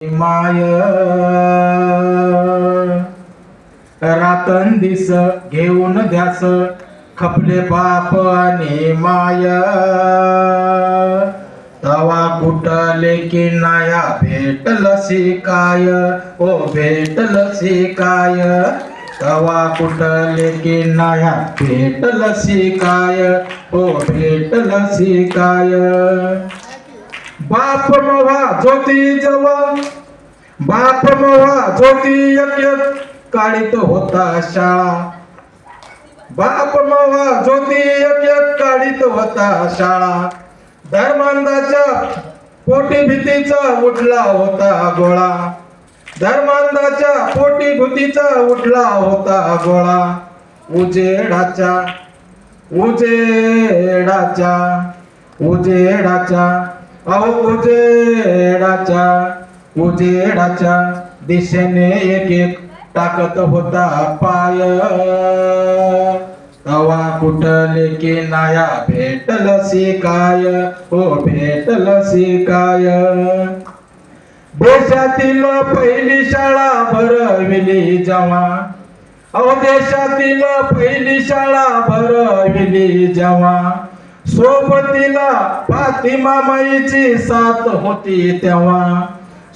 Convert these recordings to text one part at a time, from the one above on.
माय. रातन दिस घेऊन ध्यास खपले बाप आणि माय. तवा कुठले की नाया भेटल काय? ओ भेटल काय? तवा कुठले की नाया भेटल काय? ओ भेटल काय? बाप मोहा ज्योती जवा. बाप मोहा ज्योती एक एक होता शाळा. बाप मोहा ज्योती यज्ञ एक होता शाळा. धर्मांधाच्या पोटी भीतीचा उठला होता गोळा. धर्मांधाच्या पोटी भीतीचा उठला होता गोळा. उजेडाच्या उजेडाच्या उजेडाच्या. अहो उजेडाच्या उजेडाच्या दिशेने एक एक टाकत होता पाय. तवा कुठले की नाया भेटल शिकाय हो भेटल शिकाय. देशातील पहिली शाळा भरविली जेव्हा अहो देशातील पहिली शाळा भरविली जेव्हा सोबतीला फातिमा माईची साथ होती तेव्हा.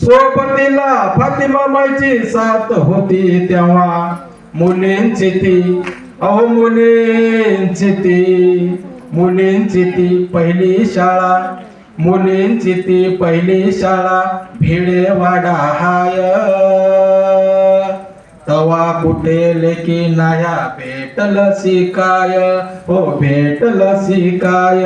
सोबतीला फातिमा माईची साथ होती तेव्हा. मुलींची ती अहो मुलींची ती मुलींची ती पहिली शाळा. मुलींची ती पहिली शाळा भिडेवाडा हाय. तवा कुठे लेकी नाया भेटल शिकाय हो भेटल शिकाय